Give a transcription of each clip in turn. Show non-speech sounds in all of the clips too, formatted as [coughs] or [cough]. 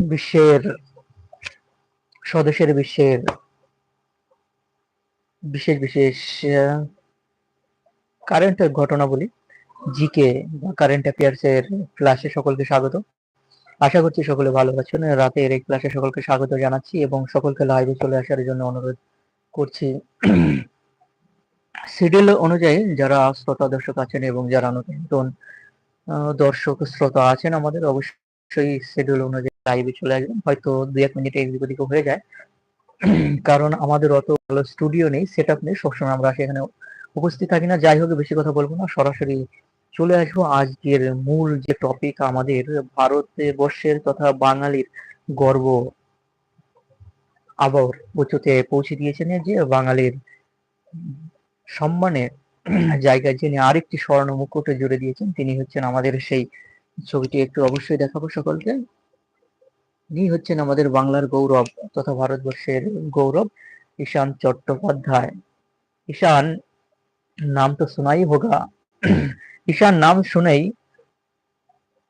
বিশ্বের স্বদেশের বিশ্বের বিশেষ বিশেষ কারেন্টের ঘটনাবলী জিকে বা কারেন্ট অ্যাফেয়ার্স এর ক্লাসে সকলকে স্বাগত। আশা করছি সকলে ভালো আছেন। রাতের এই ক্লাসে সকলকে স্বাগত জানাচ্ছি এবং সকলকে লাইভে চলে আসার জন্য অনুরোধ করছি। [clears throat] শিডিউল অনুযায়ী যারা শ্রোতা দর্শক আছেন এবং যারা নতুন আহ, দর্শক, শ্রোতা আছেন আমাদের, অবশ্যই শিডিউল অনুযায়ী লাইভে চলে আসবেন। হয়তো দু এক মিনিটে এদিক ওদিকে হয়ে যায়। কারণ আমাদের অত ভালো স্টুডিও নেই সেট আপ নেই, সবসময় আমরা সেখানে উপস্থিত থাকি না। যাই হোক, বেশি কথা বলব না, সরাসরি চলে আসব। আজকের মূল যে টপিক আমাদের, ভারতবর্ষের তথা বাঙালির গর্ব আবার উঁচুতে পৌঁছে দিয়েছেন যে বাঙালির সম্মানের জায়গায় যিনি আরেকটি স্বর্ণ মুকুটে জুড়ে দিয়েছেন, তিনি হচ্ছেন আমাদের সেই ছবিটি একটু অবশ্যই দেখাবো সকলকে। ইনি হচ্ছেন আমাদের বাংলার গৌরব তথা ভারতবর্ষের গৌরব, ঈশান চট্টোপাধ্যায়। ঈশান, নাম তো শোনাই হোগা। ঈশান নাম শুনেই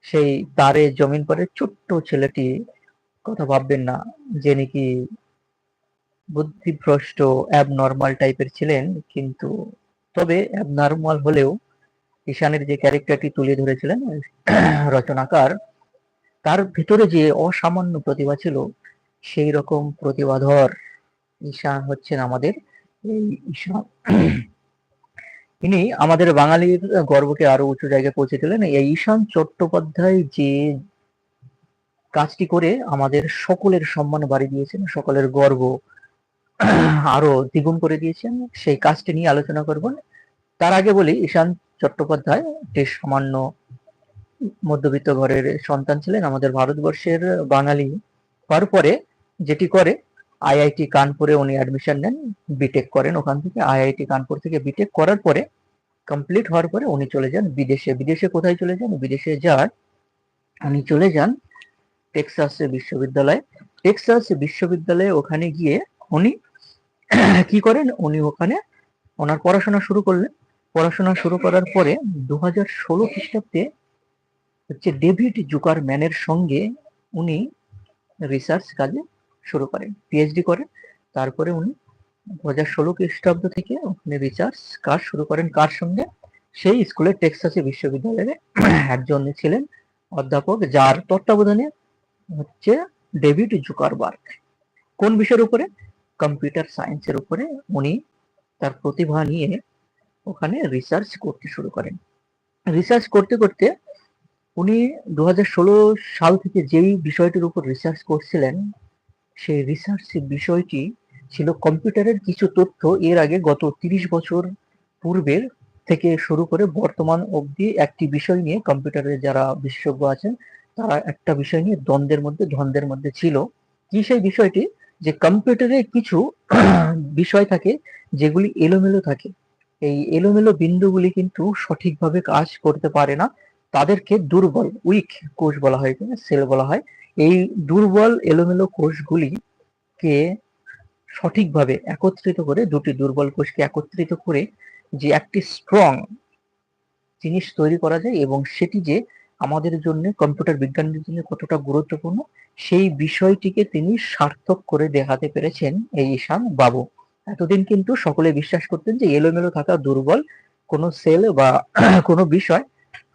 সেই তারে জমিন পরে ছোট্ট ছেলেটি কথা ভাববেন না, যে নাকি বুদ্ধিভ্রষ্ট অ্যাবনর্মাল টাইপের ছিলেন, কিন্তু তবে অ্যাবনর্মাল হলেও ঈশানের যে ক্যারেক্টারটি তুলে ধরেছিলেন, রচনাকার, তার ভিতরে যে অসামান্য প্রতিভা ছিল, সেই রকম প্রতিভাধর ঈশান হচ্ছেন আমাদের এই ঈশান। ইনি আমাদের বাঙালির গর্বকে আরও উঁচু জায়গায় পৌঁছে দিলেন। এই ঈশান চট্টোপাধ্যায় যে কাজটি করে আমাদের সকলের সম্মান বাড়িয়ে দিয়েছেন, সকলের গর্ব আরও দ্বিগুণ করে দিয়েছেন সেই কাজটি নিয়ে আলোচনা করবেন তার আগে বলি, ঈশান চট্টোপাধ্যায়, একটি সামান্য মধ্যবিত্ত ঘরের সন্তান ছিলেন, আমাদের ভারতবর্ষের বাঙালি। হওয়ার পরে যেটি করে, আইআইটি কানপুরে উনি অ্যাডমিশন নেন বিটেক করেন ওখান থেকে। আইআইটি কানপুর থেকে বিটেক করার পরে কমপ্লিট হওয়ার পরে উনি চলে যান বিদেশে। বিদেশে কোথায় চলে যান? বিদেশে যান, উনি চলে যান টেক্সাস বিশ্ববিদ্যালয়। টেক্সাস বিশ্ববিদ্যালয়ে ওখানে গিয়ে উনি [coughs] কি করেন? উনি ওখানে ওনার পড়াশোনা শুরু করলেন। পড়াশোনা শুরু করার পরে দু হাজার ষোলো খ্রিস্টাব্দে হচ্ছে ডেভিড জুকার ম্যানের সঙ্গে উনি রিসার্চ কাজে শুরু করেন পিএইচডি করেন। তারপরে উনি দু হাজার ষোলো খ্রিস্টাব্দ থেকে ওখানে রিসার্চ কাজ শুরু করেন। কার সঙ্গে? সেই স্কুলের টেক্সাসে বিশ্ববিদ্যালয়ে [coughs] একজন ছিলেন অধ্যাপক, যার তত্ত্বাবধানে হচ্ছে ডেভিড জুকারবার্গ। কোন বিষয়ের উপরে? কম্পিউটার সায়েন্সের উপরে উনি তার প্রতিভা নিয়ে ওখানে রিসার্চ করতে শুরু করেন। রিসার্চ করতে করতে উনি দুহাজার ষোলো সাল থেকে যেই বিষয়টির উপর রিসার্চ করছিলেন, সেই রিসার্চ বিষয়টি ছিল কম্পিউটারের কিছু তথ্য এর আগে গত তিরিশ বছর পূর্বের থেকে শুরু করে বর্তমান অবধি একটি বিষয় নিয়ে কম্পিউটারের যারা বিশেষজ্ঞ আছেন, তারা একটা বিষয় নিয়ে দ্বন্দ্বের মধ্যে দ্বন্দ্বের মধ্যে ছিল। কি সেই বিষয়টি? যে কম্পিউটারে কিছু [clears throat] বিষয় থাকে যেগুলি এলোমেলো থাকে। এই এলোমেলো বিন্দুগুলি কিন্তু সঠিকভাবে কাজ করতে পারে না। তাদেরকে দুর্বল উইক কোষ বলা হয় সেল বলা হয়। এই দুর্বল এলোমেলো কোষগুলিকে সঠিকভাবে একত্রিত করে, দুটি দুর্বল কোষকে একত্রিত করে যে একটি স্ট্রং জিনিস তৈরি করা যায় এবং সেটি যে আমাদের জন্য, কম্পিউটার বিজ্ঞানের জন্য কতটা গুরুত্বপূর্ণ, সেই বিষয়টিকে তিনি সার্থক করে দেখাতে পেরেছেন এই ঈশান বাবু। এতদিন কিন্তু সকলে বিশ্বাস করতেন যে এলোমেলো থাকা দুর্বল কোনো সেল বা [clears throat] কোনো বিষয়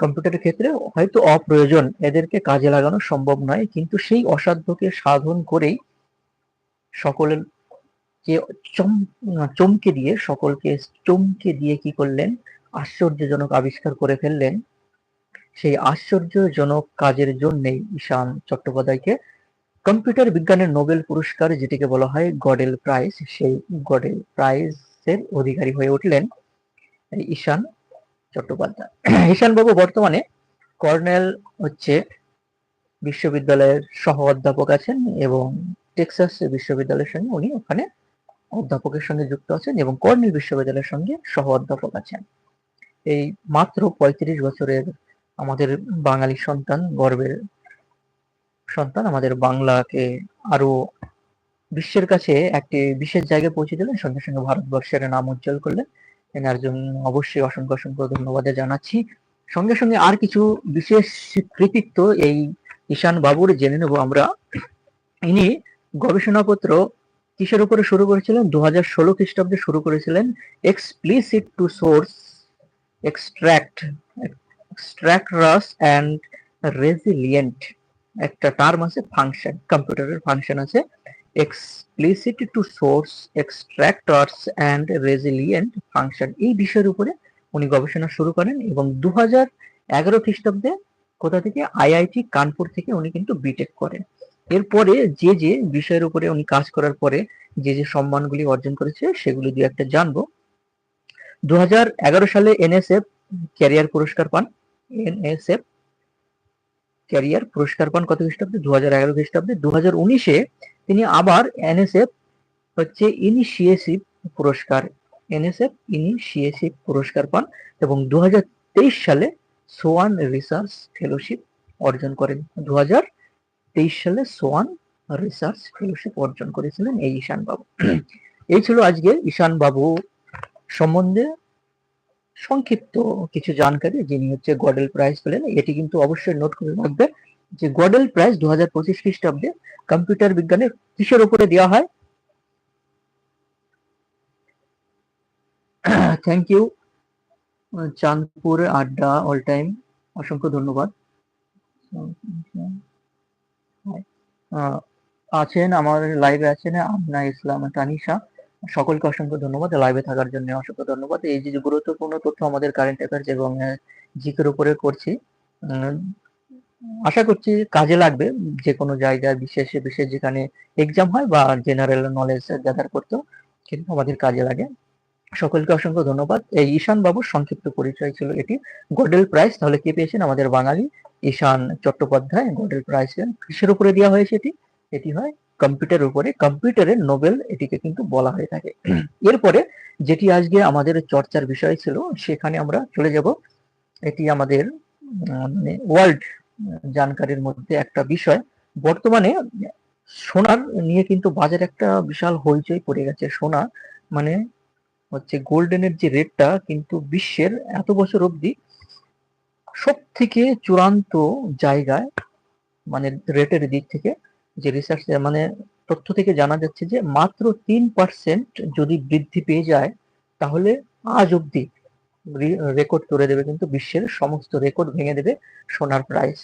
কম্পিউটারের ক্ষেত্রে হয়তো অপ্রয়োজন, এদেরকে কাজে লাগানো সম্ভব নয়। কিন্তু সেই অসাধ্যকে সাধন করেই সকলের কে চমকে দিয়ে, সকলকে চমকে দিয়ে কি করলেন? আশ্চর্যজনক আবিষ্কার করে ফেললেন। সেই আশ্চর্যজনক কাজের জন্যই ঈশান চট্টোপাধ্যায়কে কম্পিউটার বিজ্ঞানের নোবেল পুরস্কার, যেটিকে বলা হয় গডেল প্রাইজ, সেই গডেল প্রাইজের অধিকারী হয়ে উঠলেন ঈশান চট্টোপাধ্যায়। ঈশান বাবু বর্তমানে কর্নেল হচ্ছে বিশ্ববিদ্যালয়ের সহ অধ্যাপক আছেন এবং টেক্সাস বিশ্ববিদ্যালয়ের সঙ্গে উনি ওখানে অধ্যাপকের সঙ্গে যুক্ত আছেন এবং কর্নেল বিশ্ববিদ্যালয়ের সঙ্গে সহ অধ্যাপক আছেন। এই মাত্র পঁয়ত্রিশ বছরের আমাদের বাঙালি সন্তান, গর্বের সন্তান, আমাদের বাংলাকে আরও বিশ্বের কাছে একটি বিশেষ জায়গায় পৌঁছে দিলেন। সঙ্গে সঙ্গে ভারতবর্ষের নাম উজ্জ্বল করলেন। এনার জন্য অবশ্যই অসংখ্য অসংখ্য ধন্যবাদ জানাচ্ছি। সঙ্গে সঙ্গে আর কিছু বিশেষ কৃতিত্ব এই ঈশান বাবুর জেনে নেব আমরা। ইনি গবেষণাপত্র কিসের উপরে শুরু করেছিলেন? দু হাজার ষোলো খ্রিস্টাব্দে শুরু করেছিলেন। Explicit to source extract extract Ras and resilient একটা টার্ম আছে ফাংশন কম্পিউটারের ফাংশন আছে। Explicit to source extractors and resilient function এই বিষয়ের উপরে উনি গবেষণা শুরু করেন এবং দু হাজার এগারো খ্রিস্টাব্দে কোথা থেকে? আইআইটি কানপুর থেকে উনি কিন্তু বিটেক করেন। এরপরে যে যে বিষয়ের উপরে উনি কাজ করার পরে যে যে সম্মানগুলি অর্জন করেছে, সেগুলি দু একটা জানব। দু হাজার এগারো সালে এনএসএফ ক্যারিয়ার পুরস্কার পান। এনএসএফ ক্যারিয়ার পুরস্কার পান কত খ্রিস্টাব্দে? দু হাজার এগারো খ্রিস্টাব্দে। দু হাজার উনিশে তিনি আবার এনএসএফ হচ্ছে ইনিশিয়েসিভ পুরস্কার। এনএসএফ ইনিশিয়েসিভ পুরস্কার পান এবং দু হাজার তেইশ সালে সোয়ান রিসার্চ ফেলোশিপ অর্জন করেন। দু হাজার তেইশ সালে সোয়ান রিসার্চ ফেলোশিপ অর্জন করেছিলেন এই ঈশান বাবু। এই ছিল আজকে ঈশান বাবু সম্বন্ধে। সংক্ষিপ্ত কিছু জানকারি, যিনি হচ্ছে গডেল প্রাইজ পেলেন। এটি কিন্তু অবশ্যই নোট করে রাখবে যে গডেল প্রাইজ দু হাজার পঁচিশ খ্রিস্টাব্দে কম্পিউটার বিজ্ঞানের কিসের উপরে দেওয়া হয়? [clears throat] থ্যাংক ইউ চাঁদপুর আড্ডা অল টাইম অসংখ্য ধন্যবাদ। আছেন, আমার লাইভে আছেন আমনা ইসলাম তানিশা সকলকে অসংখ্য ধন্যবাদ। লাইভে থাকার জন্য অসংখ্য ধন্যবাদ। এই যে গুরুত্বপূর্ণ তথ্য আমাদের কারেন্ট অ্যাফেয়ার্স এবং জিকের উপরে করছি আশা করছি কাজে লাগবে। যে কোনো জায়গায় বিশেষ বিশেষ যেখানে এক্সাম হয় বা জেনারেল নলেজ গ্যাদার করতেও কিন্তু আমাদের কাজে লাগে। সকলকে অসংখ্য ধন্যবাদ। এই ঈশান বাবুর সংক্ষিপ্ত পরিচয় ছিল এটি। গোডেল প্রাইজ তাহলে কে পেয়েছেন? আমাদের বাঙালি ঈশান চট্টোপাধ্যায় গোডেল প্রাইজ কিসের উপরে দেওয়া হয়েছে এটি? এটি হয় কম্পিউটার উপরে কম্পিউটারের নোবেল এটিকে কিন্তু বলা হয়ে থাকে। এরপরে যেটি আজকে আমাদের চর্চার বিষয় ছিল, সেখানে আমরা চলে যাব। এটি আমাদের মানে ওয়ার্ল্ড জানকারির মধ্যে একটা বিষয়। বর্তমানে সোনার নিয়ে কিন্তু বাজার একটা বিশাল হইচই পড়ে গেছে। সোনা মানে হচ্ছে গোল্ডেনের যে রেটটা কিন্তু বিশ্বের এত বছর অবধি সব থেকে চূড়ান্ত জায়গায় মানে রেটের দিক থেকে যে রিসার্চ মানে তথ্য থেকে জানা যাচ্ছে যে মাত্র তিন পার্সেন্ট যদি বৃদ্ধি পেয়ে যায়, তাহলে আজ অব্দি রেকর্ড করে দেবে কিন্তু বিশ্বের সমস্ত রেকর্ড ভেঙে দেবে সোনার প্রাইস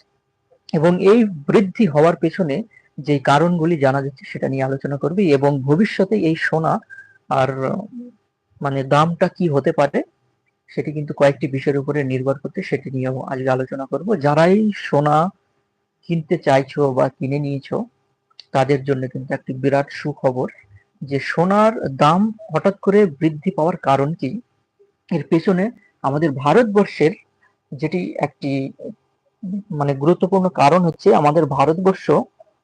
এবং এই বৃদ্ধি হওয়ার পেছনে যে কারণগুলি জানা যাচ্ছে সেটা নিয়ে আলোচনা করবে এবং ভবিষ্যতে এই সোনা আর মানে দামটা কি হতে পারে সেটি কিন্তু কয়েকটি বিষয়ের উপরে নির্ভর করতে সেটি নিয়েও আজকে আলোচনা করব। যারাই সোনা কিনতে চাইছো বা কিনে নিয়েছো তাদের জন্য কিন্তু একটি বিরাট সুখবর যে সোনার দাম হঠাৎ করে বৃদ্ধি পাওয়ার কারণ কি? এর পেছনে আমাদের ভারতবর্ষের যেটি একটি মানে গুরুত্বপূর্ণ কারণ হচ্ছে আমাদের ভারতবর্ষ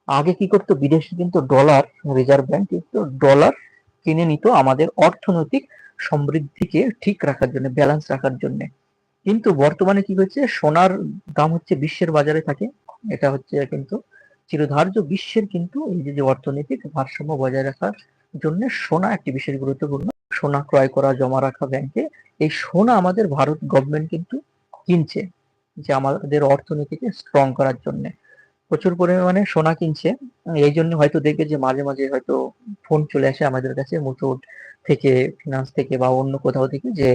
আগে কি করতো? বিদেশে কিন্তু ডলার রিজার্ভ ব্যাংক কিন্তু ডলার কিনে নিত আমাদের অর্থনৈতিক সমৃদ্ধিকে ঠিক রাখার জন্য ব্যালেন্স রাখার জন্য। কিন্তু বর্তমানে কি হচ্ছে? সোনার দাম হচ্ছে বিশ্বের বাজারে থাকে। এটা হচ্ছে কিন্তু চিরধার্য বিশ্বের কিন্তু এই যে অর্থনৈতিক ভারসাম্য বজায় রাখার জন্য সোনা একটি বিশেষ গুরুত্বপূর্ণ। সোনা ক্রয় করা, জমা রাখা ব্যাংকে এই সোনা আমাদের ভারত গভর্নমেন্ট কিন্তু কিনছে, যে আমাদের অর্থনীতিকে স্ট্রং করার জন্য। প্রচুর পরিমাণে সোনা কিনছে। এই জন্য হয়তো দেখবে যে মাঝে মাঝে হয়তো ফোন চলে আসে আমাদের কাছে মুথুট থেকে ফিনান্স থেকে বা অন্য কোথাও থেকে যে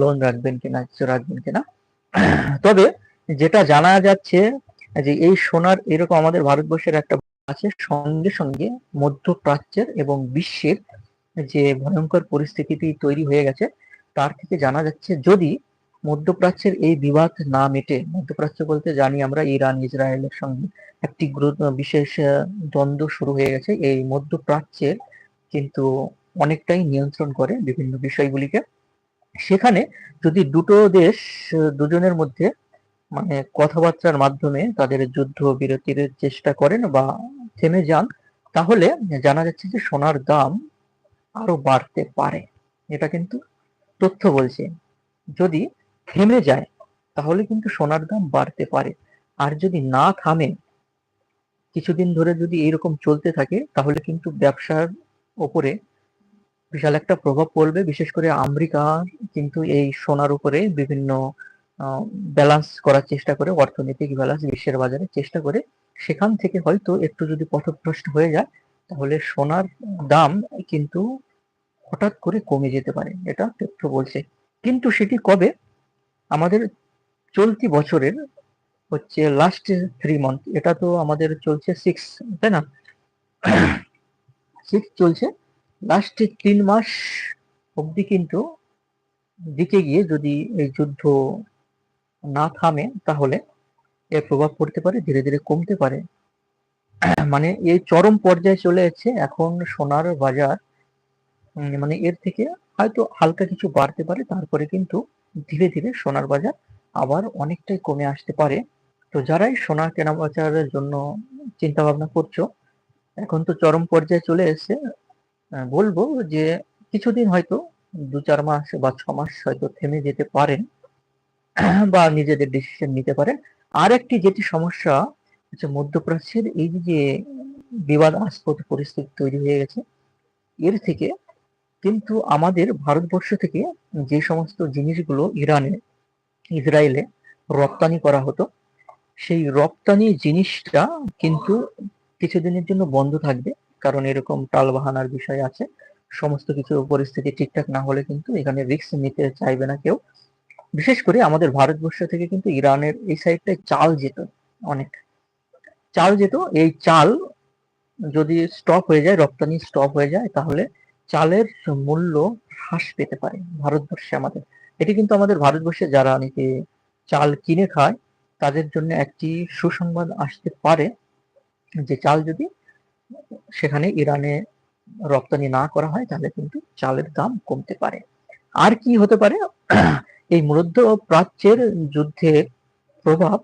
লোন রাখবেন কিনা, কিছু রাখবেন কিনা। তবে যেটা জানা যাচ্ছে যে এই সোনার এরকম আমাদের ভারতবর্ষের একটা আছে, সঙ্গে সঙ্গে মধ্যপ্রাচ্যের এবং বিশ্বের যে ভয়ঙ্কর পরিস্থিতিটি তৈরি হয়ে গেছে, তার থেকে জানা যাচ্ছে যদি মধ্যপ্রাচ্যের এই বিবাদ না মেটে, মধ্যপ্রাচ্য বলতে জানি আমরা ইরান, ইসরায়েলের সঙ্গে একটি বিশেষ দ্বন্দ্ব শুরু হয়ে গেছে, এই মধ্যপ্রাচ্যের কিন্তু অনেকটাই নিয়ন্ত্রণ করে বিভিন্ন বিষয়গুলিকে। সেখানে যদি দুটো দেশ, দুজনের মধ্যে মানে কথাবার্তার মাধ্যমে তাদের যুদ্ধ বিরতির চেষ্টা করেন বা থেমে যান, তাহলে জানা যাচ্ছে যে সোনার দাম আরও বাড়তে পারে। এটা কিন্তু তথ্য বলছে। যদি থেমে যায়, তাহলে কিন্তু সোনার দাম বাড়তে পারে। আর যদি না থামে, কিছুদিন ধরে যদি এইরকম চলতে থাকে, তাহলে কিন্তু ব্যবসার ওপরে বিশাল একটা প্রভাব পড়বে। বিশেষ করে আমেরিকা কিন্তু এই সোনার উপরে বিভিন্ন ব্যালান্স করার চেষ্টা করে, অর্থনৈতিক ব্যালান্স বিশ্বের বাজারে চেষ্টা করে, সেখান থেকে হয়তো একটু যদি পথভ্রষ্ট হয়ে যায়, তাহলে সোনার দাম কিন্তু হঠাৎ করে কমে যেতে পারে, এটা তথ্য বলছে। কিন্তু সেটি কবে? আমাদের চলতি বছরের হচ্ছে লাস্ট থ্রি মান্থ এটা তো আমাদের চলছে সিক্স তাই না? সিক্স চলছে। লাস্ট তিন মাস অবধি কিন্তু দিকে গিয়ে যদি এই যুদ্ধ না থামে, তাহলে এর প্রভাব পড়তে পারে, ধীরে ধীরে কমতে পারে। মানে এই চরম পর্যায়ে চলে এসেছে, এখন সোনার বাজার মানে এর থেকে হয়তো হালকা কিছু বাড়তে পারে, তারপরে কিন্তু ধীরে ধীরে সোনার বাজার আবার অনেকটাই কমে আসতে পারে। তো যারাই সোনা কেনা বেচার জন্য চিন্তা ভাবনা করছ, এখন তো চরম পর্যায়ে চলে এসেছে বলব যে কিছুদিন হয়তো দু চার মাস বা ছ মাস হয়তো থেমে যেতে পারেন। [clears throat] বা নিজেদের ডিসিশন নিতে পারেন। আর একটি যেটি সমস্যা হচ্ছে মধ্যপ্রাচ্যের এই যে বিবাদাস্পদ পরিস্থিতি তৈরি হয়ে গেছে, এর থেকে কিন্তু আমাদের ভারতবর্ষ থেকে যে সমস্ত জিনিসগুলো ইরানে, ইসরায়েলে রপ্তানি করা হতো, সেই রপ্তানি জিনিসটা কিন্তু কিছুদিনের জন্য বন্ধ থাকবে। কারণ এরকম টালবাহানার বিষয় আছে। সমস্ত কিছু পরিস্থিতি ঠিকঠাক না হলে কিন্তু এখানে রিস্ক নিতে চাইবে না কেউ। বিশেষ করে আমাদের ভারতবর্ষ থেকে কিন্তু ইরানের এই সাইডটায় চাল যেত অনেক। চাল যেত, এই চাল যদি স্টপ হয়ে যায়, রপ্তানি স্টপ হয়ে যায়, তাহলে চালের মূল্য হ্রাস পেতে পারে ভারতবর্ষে আমাদের। এটি কিন্তু আমাদের ভারতবর্ষে যারা নাকি চাল কিনে খায়, তাদের জন্য একটি সুসংবাদ আসতে পারে যে চাল যদি সেখানে ইরানে রপ্তানি না করা হয়, তাহলে কিন্তু চালের দাম কমতে পারে। আর কি হতে পারে? এই মধ্য প্রাচ্যের যুদ্ধের প্রভাব,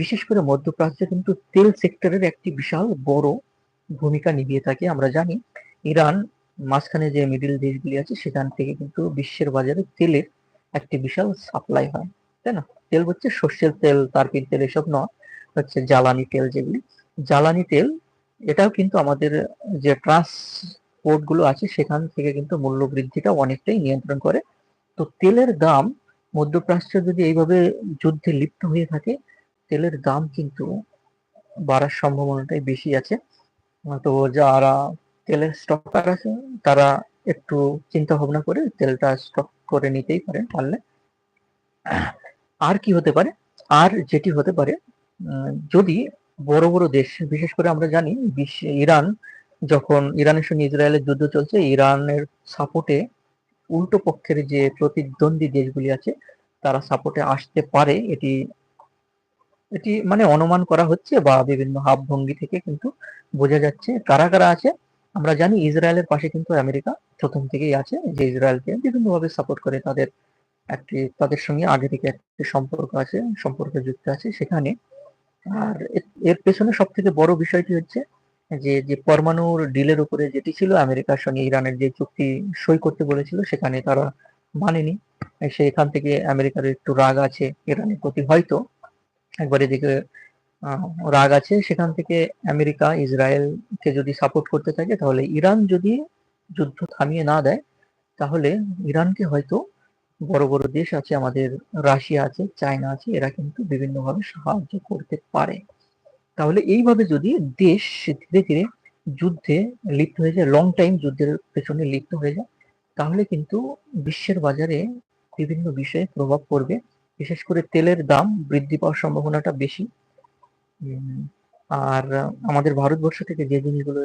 বিশেষ করে মধ্যপ্রাচ্যে কিন্তু তেল সেক্টরের একটি বিশাল বড় ভূমিকা নিভিয়ে থাকে, আমরা জানি। ইরান মাঝখানে যে মিডিল দেশগুলি আছে, সেখান থেকে কিন্তু বিশ্বের বাজারে তেলের একটি বিশাল সাপ্লাই হয়, তাই না? তেল হচ্ছে সর্ষের তেল, তারপির তেল এসব নয়, হচ্ছে জ্বালানি তেল যেগুলি। জ্বালানি তেল, এটাও কিন্তু আমাদের যে ট্রান্সপোর্টগুলো আছে, সেখান থেকে কিন্তু মূল্য বৃদ্ধিটা অনেকটাই নিয়ন্ত্রণ করে। তো তেলের দাম মধ্যপ্রাচ্য যদি এইভাবে যুদ্ধে লিপ্ত হয়ে থাকে, তেলের দাম কিন্তু বাড়ার সম্ভাবনাটাই বেশি আছে। তো যারা তেলের স্টকার আছে, তারা একটু চিন্তা ভাবনা করে তেলটা স্টক করে নিতেই পারেন পারলে। আর কি হতে পারে? আর যেটি হতে পারে যদি বড় বড় দেশ, বিশেষ করে আমরা জানি ইরান, যখন ইরানের সঙ্গে ইসরায়েলের যুদ্ধ চলছে, ইরানের সাপোর্টে উল্টো পক্ষের যে প্রতিদ্বন্দ্বী দেশগুলি আছে, তারা সাপোর্টে আসতে পারে। এটি এটি মানে অনুমান করা হচ্ছে বা বিভিন্ন হাব ভঙ্গি থেকে কিন্তু বোঝা যাচ্ছে। কারা কারা আছে? আমরা জানি ইসরায়েলের পাশে কিন্তু আমেরিকা প্রথম থেকেই আছে, যে ইসরায়েলকে বিভিন্নভাবে সাপোর্ট করে তাদের একটি, তাদের সঙ্গে আগে থেকে একটি সম্পর্ক আছে, সম্পর্ক যুক্ত আছে সেখানে। আর এর পেছনে সব থেকে বড় বিষয়টি হচ্ছে যে যে পরমাণুর ডিলের উপরে যেটি ছিল, আমেরিকার সঙ্গে ইরানের যে চুক্তি সই করতে বলেছিল, সেখানে তারা মানেনি। সেখান থেকে আমেরিকার একটু রাগ আছে, ইরানের প্রতি হয়তো। একবার এদিকে রাগ আছে, সেখান থেকে আমেরিকা ইসরায়েলকে যদি সাপোর্ট করতে থাকে, তাহলে ইরান যদি যুদ্ধ থামিয়ে না দেয়, তাহলে ইরানকে হয়তো বড় বড় দেশ আছে, আমাদের রাশিয়া আছে, চায়না আছে, এরা কিন্তু বিভিন্নভাবে সাহায্য করতে পারে। তাহলে এইভাবে যদি দেশ ধীরে ধীরে যুদ্ধে লিপ্ত হয়ে যায় লং টাইম যুদ্ধের পেছনে লিপ্ত হয়ে যায়, তাহলে কিন্তু বিশ্বের বাজারে বিভিন্ন বিষয়ে প্রভাব পড়বে। বিশেষ করে তেলের দাম বৃদ্ধি পাওয়ার সম্ভাবনাটা বেশি। আর আমাদের ভারতবর্ষ থেকে যে জিনিসগুলো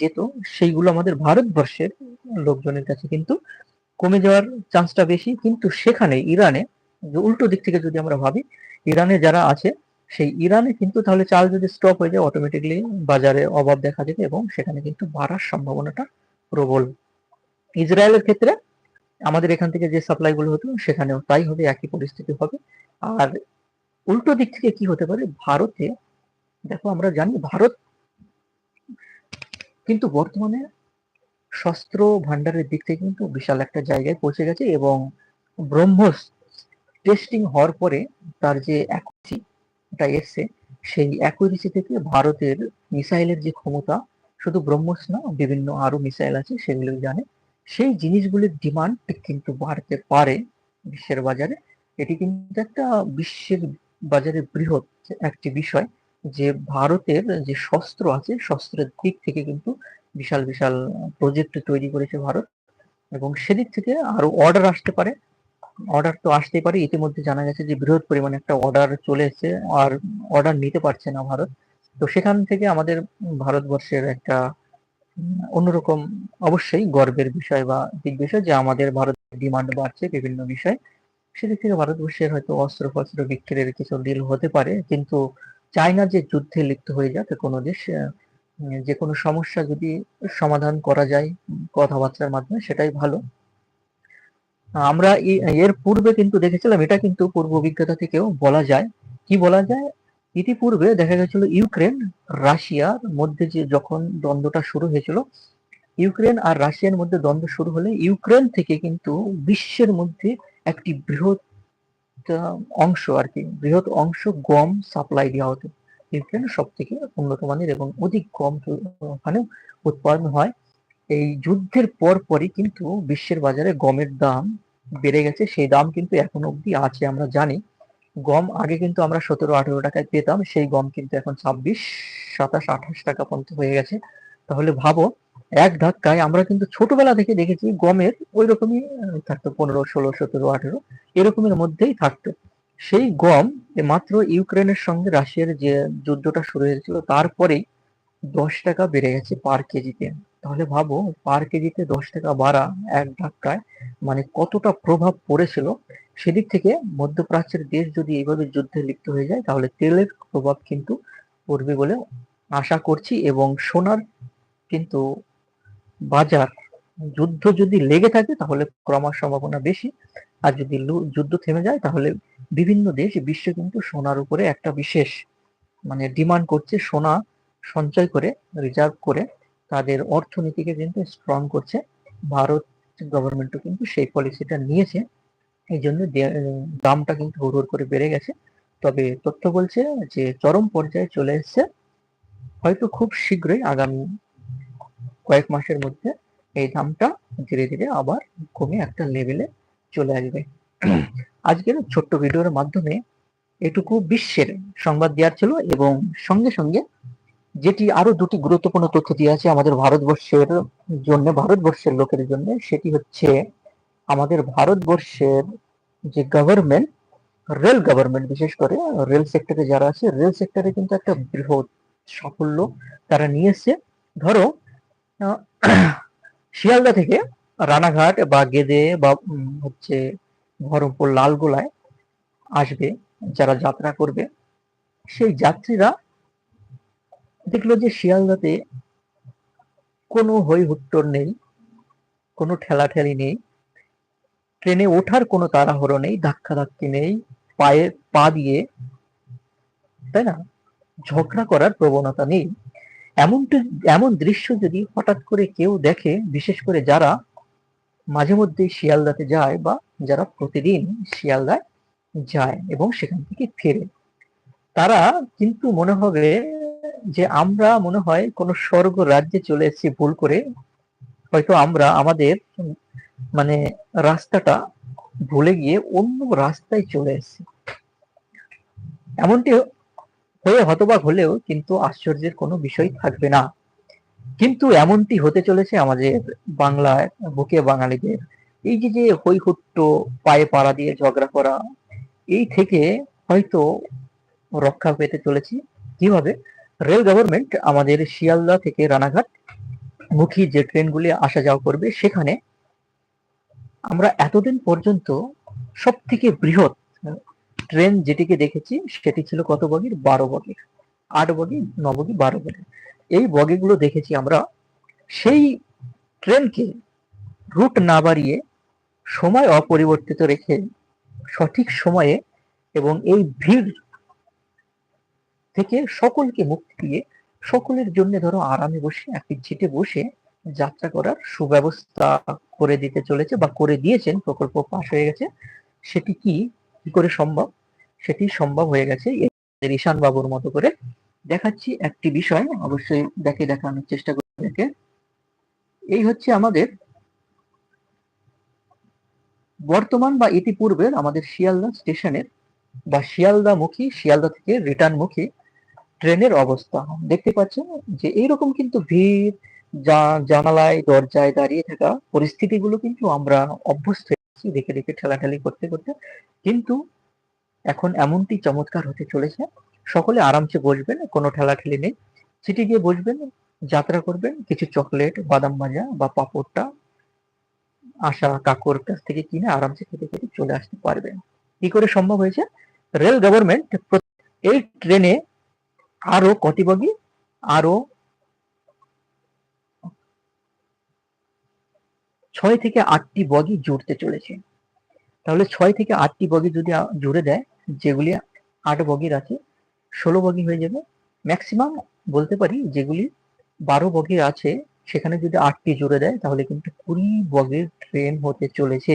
যেত, সেইগুলো আমাদের ভারতবর্ষের লোকজনের কাছে কিন্তু কমে যাওয়ার চান্সটা বেশি। কিন্তু সেখানে, ইরানে উল্টো দিক থেকে যদি আমরা ভাবি, ইরানে যারা আছে সেই ইরানে কিন্তু তাহলে চাল যদি স্টপ হয়ে যায় অটোমেটিকলি বাজারে অভাব দেখা যাবে এবং সেখানে কিন্তু বাড়ার সম্ভাবনাটা প্রবল। ইসরায়েলের ক্ষেত্রে আমাদের এখান থেকে যে সাপ্লাই গুলো হতো, সেখানেও তাই হবে, একই পরিস্থিতি হবে। আর উল্টো দিক থেকে কি হতে পারে, ভারতে, দেখো আমরা জানি ভারত কিন্তু বর্তমানে শস্ত্র ভান্ডারের দিক থেকে কিন্তু বিশাল একটা জায়গায় পৌঁছে গেছে এবং ব্রহ্মস টেস্টিং হওয়ার পরে তার যে এটা এসছে, সেই অ্যাকুরেসি থেকে ভারতের মিসাইলের যে ক্ষমতা, শুধু ব্রহ্মস না, বিভিন্ন আরও মিসাইল আছে, সেগুলো জানে। সেই জিনিসগুলির ডিমান্ড কিন্তু বাড়তে পারে বিশ্বের বাজারে। এটি কিন্তু একটা বিশ্বের বাজারে বৃহৎ একটি বিষয় যে ভারতের যে শস্ত্র আছে শস্ত্রের দিক থেকে কিন্তু বিশাল বিশাল প্রজেক্ট তৈরি করেছে ভারত। এবং সেদিক থেকে আরও অর্ডার আসতে পারে। অর্ডার তো আসতেই পারে। ইতিমধ্যে জানা গেছে যে, বৃহৎ পরিমাণে একটা অর্ডার চলে এসেছে আর অর্ডার নিতে পারছে না ভারত। তো সেখান থেকে আমাদের ভারতবর্ষের একটা অন্যরকম অবশ্যই গর্বের বিষয় বা দিক বিষয় যে, আমাদের ভারতের ডিমান্ড বাড়ছে বিভিন্ন বিষয়। সেদিক থেকে ভারতবর্ষের হয়তো অস্ত্র ফস্ত্র বিক্রির কিছু ডিল হতে পারে। কিন্তু চায়না যে যুদ্ধে লিপ্ত হয়ে যাতে কোনো দেশ যে কোনো সমস্যা যদি সমাধান করা যায় কথাবার্তার মাধ্যমে, সেটাই ভালো। আমরা এর পূর্বে কিন্তু দেখেছিলাম, এটা কিন্তু পূর্ব অভিজ্ঞতা থেকেও বলা যায়। কি বলা যায়? ইতিপূর্বে দেখা গেছিল ইউক্রেন, রাশিয়ার মধ্যে যে যখন দ্বন্দ্বটা শুরু হয়েছিল, ইউক্রেন আর রাশিয়ার মধ্যে দ্বন্দ্ব শুরু হলে ইউক্রেন থেকে কিন্তু বিশ্বের মধ্যে একটি বৃহৎ অংশ আর কি, বৃহৎ অংশ গম সাপ্লাই দেওয়া হতো। ইউক্রেন সব থেকে উন্নত মানের এবং অধিক গম ওখানে উৎপাদন হয়। এই যুদ্ধের পর পরই কিন্তু বিশ্বের বাজারে গমের দাম বেড়ে গেছে, সেই দাম কিন্তু এখন অবধি আছে, আমরা জানি। গম আগে কিন্তু আমরা সতেরো, আঠেরো টাকায় পেতাম, সেই গম কিন্তু এখন ছাব্বিশ, সাতাশ, আঠাশ টাকা পর্যন্ত হয়ে গেছে। তাহলে ভাবো, এক ধাক্কায় আমরা কিন্তু ছোটবেলা থেকে দেখেছি গমের ওই রকমই থাকতো পনেরো, ষোলো, সতেরো, আঠেরো, এরকমের মধ্যেই থাকতো। সেই গম মাত্র ইউক্রেনের সঙ্গে রাশিয়ার যে যুদ্ধটা শুরু হয়েছিল, তারপরেই দশ টাকা বেড়ে গেছে পার কেজিতে। তাহলে ভাবো পার কেজিতে দশ টাকা বাড়া এক ধাক্কায় মানে কতটা প্রভাব পড়েছিল? সেদিক থেকে মধ্যপ্রাচ্যের দেশ যদি এইভাবে যুদ্ধে লিপ্ত হয়ে যায়, তাহলে তেলের প্রভাব কিন্তু পড়বে বলে আশা করছি এবং সোনার কিন্তু বাজার যুদ্ধ যদি লেগে থাকে, তাহলে ক্রমার সম্ভাবনা বেশি। আর যদি যুদ্ধ থেমে যায়, তাহলে বিভিন্ন দেশ বিশ্বে কিন্তু সোনার উপরে একটা বিশেষ মানে ডিমান্ড করছে, সোনা সঞ্চয় করে রিজার্ভ করে। তাদের অর্থনীতিকে কিন্তু স্ট্রং করছে। ভারত গভর্নমেন্টও কিন্তু সেই পলিসিটা নিয়েছে। এই জন্য দামটা কিন্তু হুড় করে বেড়ে গেছে। তবে তথ্য বলছে যে চরম পর্যায়ে চলে এসছে। হয়তো খুব শীঘ্রই আগামী কয়েক মাসের মধ্যে এই দামটা ধীরে ধীরে আবার কমে একটা লেভেলে চলে আসবে। আজকের ছোট্ট ভিডিওর মাধ্যমে এটুকু বিশ্বের সংবাদ দেওয়ার ছিল এবং সঙ্গে সঙ্গে যেটি আরও দুটি গুরুত্বপূর্ণ তথ্য দিয়ে আছে আমাদের ভারতবর্ষের জন্য, ভারতবর্ষের লোকের জন্য, সেটি হচ্ছে আমাদের ভারতবর্ষের যে গভর্নমেন্ট রেল গভর্নমেন্ট বিশেষ করে রেল সেক্টরে যারা আছে রেল সেক্টরে কিন্তু একটা বৃহৎ সাফল্য তারা নিয়েছে। ধরো শিয়ালদা থেকে রানাঘাট বা গেদে বা হচ্ছে বহরমপুর লালগোলায় আসবে, যারা যাত্রা করবে, সেই যাত্রীরা দেখল যে শিয়ালদাতে কোনো হই হুট্টর নেই, কোনো ঠেলাঠেলি নেই, ট্রেনে ওঠার কোনো তাড়াহুড়ো নেই ধাক্কা ধাক্কি নেই, পায়ে পা দিয়ে, তাই না? ঝগড়া করার প্রবণতা নেই। এমনটি, এমন দৃশ্য যদি হঠাৎ করে কেউ দেখে, বিশেষ করে যারা মাঝে মধ্যে শিয়ালদাতে যায় বা যারা প্রতিদিন শিয়ালদায় যায় এবং সেখান থেকে ফেরে, তারা কিন্তু মনে হবে যে আমরা মনে হয় কোনো স্বর্গ রাজ্যে চলে এসেছি ভুল করে, হয়তো আমরা আমাদের মানে রাস্তাটা ভুলে গিয়ে অন্য রাস্তায় চলে এসেছি। এমনটি হয়ে হতবাক হলেও কিন্তু আশ্চর্যের কোনো বিষয় থাকবে না। কিন্তু এমনটি হতে চলেছে আমাদের বাংলায় বুকে বাঙালিদের। এই যে যে হৈহুট্ট, পায়ে পাড়া দিয়ে ঝগড়া করা, এই থেকে হয়তো রক্ষা পেতে চলেছি। কীভাবে? রেল গভর্নমেন্ট আমাদের শিয়ালদা থেকে রানাঘাট মুখী যে ট্রেনগুলি আসা যাওয়া করবে, সেখানে আমরা এতদিন পর্যন্ত সব থেকে বৃহৎ ট্রেন যেটিকে দেখেছি, সেটি ছিল কত বগির? বারো বগির আট বগি, ন বগি, বারো বগি। এই বগিগুলো দেখেছি আমরা। সেই ট্রেনকে রুট না বাড়িয়ে সময় অপরিবর্তিত রেখে সঠিক সময়ে এবং এই ভিড় থেকে সকলকে মুক্তি দিয়ে সকলের জন্য ধরো আরামে বসে, একটি ছিটে বসে যাত্রা করার সুব্যবস্থা করে দিতে চলেছে বা করে দিয়েছেন, প্রকল্প পাশ হয়ে গেছে। সেটি কি কি করে সম্ভব? সেটি সম্ভব হয়ে গেছে ঈশান বাবুর মতো করে। দেখাচ্ছি একটি বিষয়, অবশ্যই দেখে দেখানোর চেষ্টা করে দেখে এই হচ্ছে আমাদের বর্তমান বা ইতিপূর্বের আমাদের শিয়ালদা স্টেশনের বা শিয়ালদা মুখী শিয়ালদা থেকে রিটার্নমুখী ট্রেনের অবস্থা। দেখতে পাচ্ছেন যে এইরকম কিন্তু ভিড় জানালায়, দরজায় দাঁড়িয়ে থাকা পরিস্থিতিগুলো কিন্তু আমরা অভ্যস্ত হয়েছি দেখে দেখে ঠেলাঠেলি করতে করতে। কিন্তু এখন এমনটি চমৎকার হতে চলেছে, সকলে আরামসে বসবেন, কোনো ঠেলাঠেলি নেই। সিটি গিয়ে বসবেন, যাত্রা করবেন, কিছু চকলেট, বাদাম ভাজা বা পাঁপড়টা, আশা কাকুর কাছ থেকে কিনে আরামসে খেতে খেতে চলে আসতে পারবেন। কি করে সম্ভব হয়েছে? রেল গভর্নমেন্ট এই ট্রেনে আরও কটি বগি? আরও ছয় থেকে আটটি বগি জুড়তে চলেছে। তাহলে ছয় থেকে আটটি বগি যদি জুড়ে দেয়, যেগুলি আট বগির আছে, ষোলো বগি হয়ে যাবে। ম্যাক্সিমাম বলতে পারি যেগুলি বারো বগির আছে, সেখানে যদি আটটি জুড়ে দেয়, তাহলে কিন্তু কুড়ি বগির ট্রেন হতে চলেছে।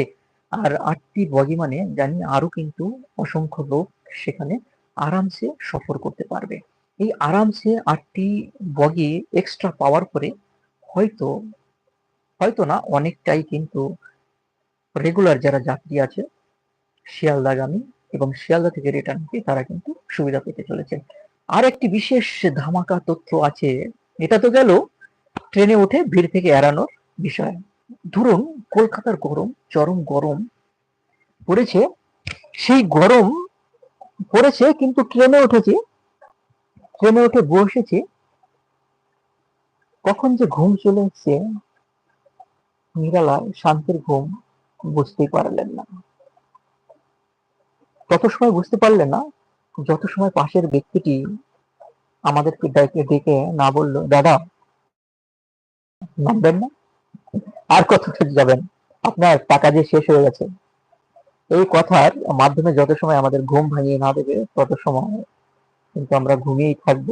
আর আটটি বগি মানে জানি আরও কিন্তু অসংখ্য লোক সেখানে আরামসে সফর করতে পারবে। এই আরামসে আটটি বগি এক্সট্রা পাওয়ার পরে হয়তো হয়তো না, অনেকটাই কিন্তু রেগুলার যারা যাত্রী আছে, শিয়ালদাগামী এবং শিয়ালদা থেকে রিটার্ন তারা কিন্তু সুবিধা পেতে চলেছে। আর একটি বিশেষ ধামাকা তথ্য আছে, এটা তো গেল ট্রেনে উঠে ভিড় থেকে এড়ানোর বিষয়। ধরুন, কলকাতার গরম, চরম গরম পড়েছে, সেই গরম পড়েছে কিন্তু ট্রেনে উঠেছি ট্রেনে উঠে বসেছি। কখন যে ঘুম চলে এসছে, নিরালায় শান্তির ঘুম বুঝতেই পারলেন না। তত সময় বুঝতে পারলেন না, যত সময় পাশের ব্যক্তিটি আমাদেরকে ডেকে ডেকে না বলল, দাদা, নামবেন না? আর কত দূর যাবেন? আপনার টাকা যে শেষ হয়ে গেছে। এই কথার মাধ্যমে যত সময় আমাদের ঘুম ভাঙিয়ে না দেবে, তত সময় কিন্তু আমরা ঘুমিয়েই থাকব।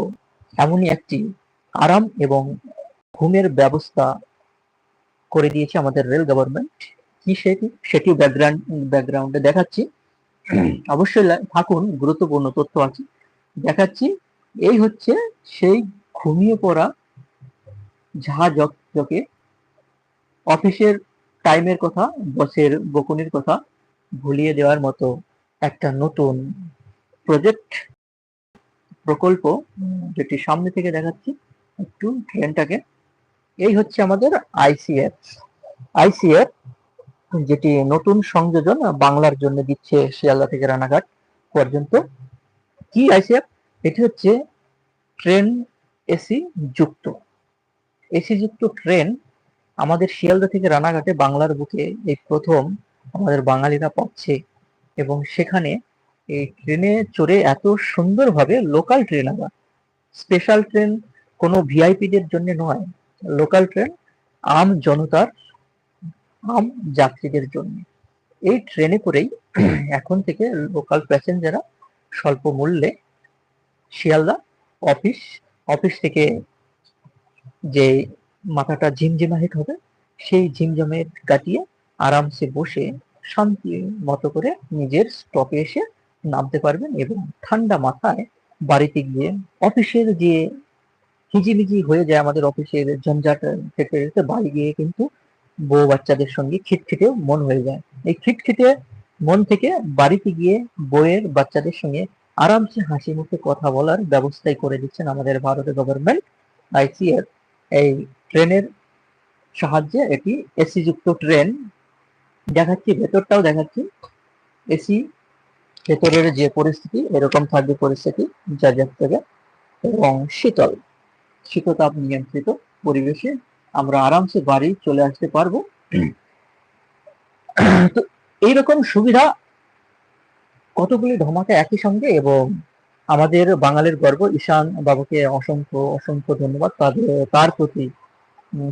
এমনই একটি আরাম এবং ঘুমের ব্যবস্থা করে দিয়েছে আমাদের রেল গভর্নমেন্ট। কি সেটি সেটি ব্যাকগ্রাউন্ড, ব্যাকগ্রাউন্ডে দেখাচ্ছি। অবশ্যই থাকুন, গুরুত্বপূর্ণ তথ্য আছে। দেখাচ্ছি, এই হচ্ছে সেই ঘুমিয়ে পড়া ঝা জকে অফিসের টাইমের কথা, বসের বকুনির কথা ভুলিয়ে দেওয়ার মতো একটা নতুন প্রজেক্ট প্রকল্প যেটি সামনে থেকে দেখাচ্ছি একটু ট্রেনটাকে। এই হচ্ছে আমাদের আইসিএফ আইসিএফ যেটি নতুন সংযোজন বাংলার জন্য দিচ্ছে শিয়ালদা থেকে রানাঘাট পর্যন্ত। কি আইসিএফ এটি হচ্ছে ট্রেন এসি যুক্ত। এসি যুক্ত ট্রেন আমাদের শিয়ালদা থেকে রানাঘাটে বাংলার বুকে এই প্রথম আমাদের বাঙালিরা পাচ্ছে এবং সেখানে এই ট্রেনে চড়ে এত সুন্দরভাবে লোকাল ট্রেন আবার। স্পেশাল ট্রেন কোনো ভিআইপিদের জন্য নয় লোকাল ট্রেন আম জনতার, আম যাত্রীদের জন্য। এই ট্রেনে করেই [clears throat] এখন থেকে লোকাল প্যাসেঞ্জাররা স্বল্প মূল্যে শিয়ালদা অফিস অফিস থেকে যে মাথাটা ঝিমঝিমাহিত হবে, সেই ঝিমঝমের কাটিয়ে আরামসে বসে শান্তি মতো করে নিজের স্টপে এসে নামতে পারবেন এবং ঠান্ডা মাথায় বাড়িতে গিয়ে অফিসের যে হিজিবিজি হয়ে যায় আমাদের অফিসের ঝঞ্ঝাট থেকে বাড়ি গিয়ে কিন্তু বউ বাচ্চাদের সঙ্গে খিটখিটে মন হয়ে যায়। এই খিটখিটে মন থেকে বাড়িতে গিয়ে বউয়ের বাচ্চাদের সঙ্গে আরামসে হাসি মুখে কথা বলার ব্যবস্থাই করে দিচ্ছেন আমাদের ভারতের গভর্নমেন্ট আইসিএফ এই ট্রেনের সাহায্যে এটি এসি যুক্ত ট্রেন। দেখাচ্ছি, ভেতরটাও দেখাচ্ছি। এসি ভেতরের যে পরিস্থিতি, এরকম থাকবে পরিস্থিতি যা থেকে, এবং শীতল। শীততাপ নিয়ন্ত্রিত পরিবেশে আমরা আরামসে বাড়ি চলে আসতে পারব। [clears throat] তো এইরকম সুবিধা কতগুলি ধমাকা একই সঙ্গে এবং আমাদের বাঙালির গর্ব, ঈশান বাবুকে অসংখ্য অসংখ্য ধন্যবাদ। তাদের তার প্রতি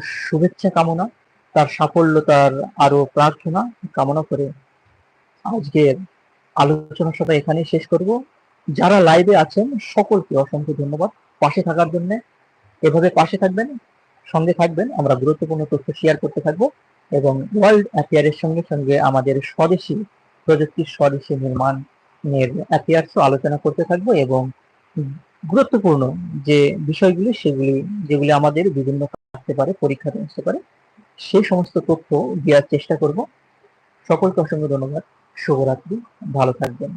শুভেচ্ছা কামনা, তার সাফল্য, তার আরও প্রার্থনা কামনা করে আজকের আলোচনা সভা এখানে শেষ করব। যারা লাইভে আছেন, সকলকে অসংখ্য ধন্যবাদ। পাশে থাকার জন্য এভাবে পাশে থাকবেন, সঙ্গে থাকবেন। আমরা গুরুত্বপূর্ণ তথ্য শেয়ার করতে থাকব এবং ওয়ার্ল্ড অ্যাফেয়ারের সঙ্গে সঙ্গে আমাদের স্বদেশী, প্রযুক্তির স্বদেশী নির্মাণের অ্যাফেয়ার্সও আলোচনা করতে থাকব এবং গুরুত্বপূর্ণ যে বিষয়গুলি, সেগুলি, যেগুলি আমাদের বিভিন্ন আসতে পারে পরীক্ষাতে আসতে পারে, সেই সমস্ত তথ্য দেওয়ার চেষ্টা করব। সকলকে অসংখ্য ধন্যবাদ। শুভরাত্রি ভালো থাকবেন।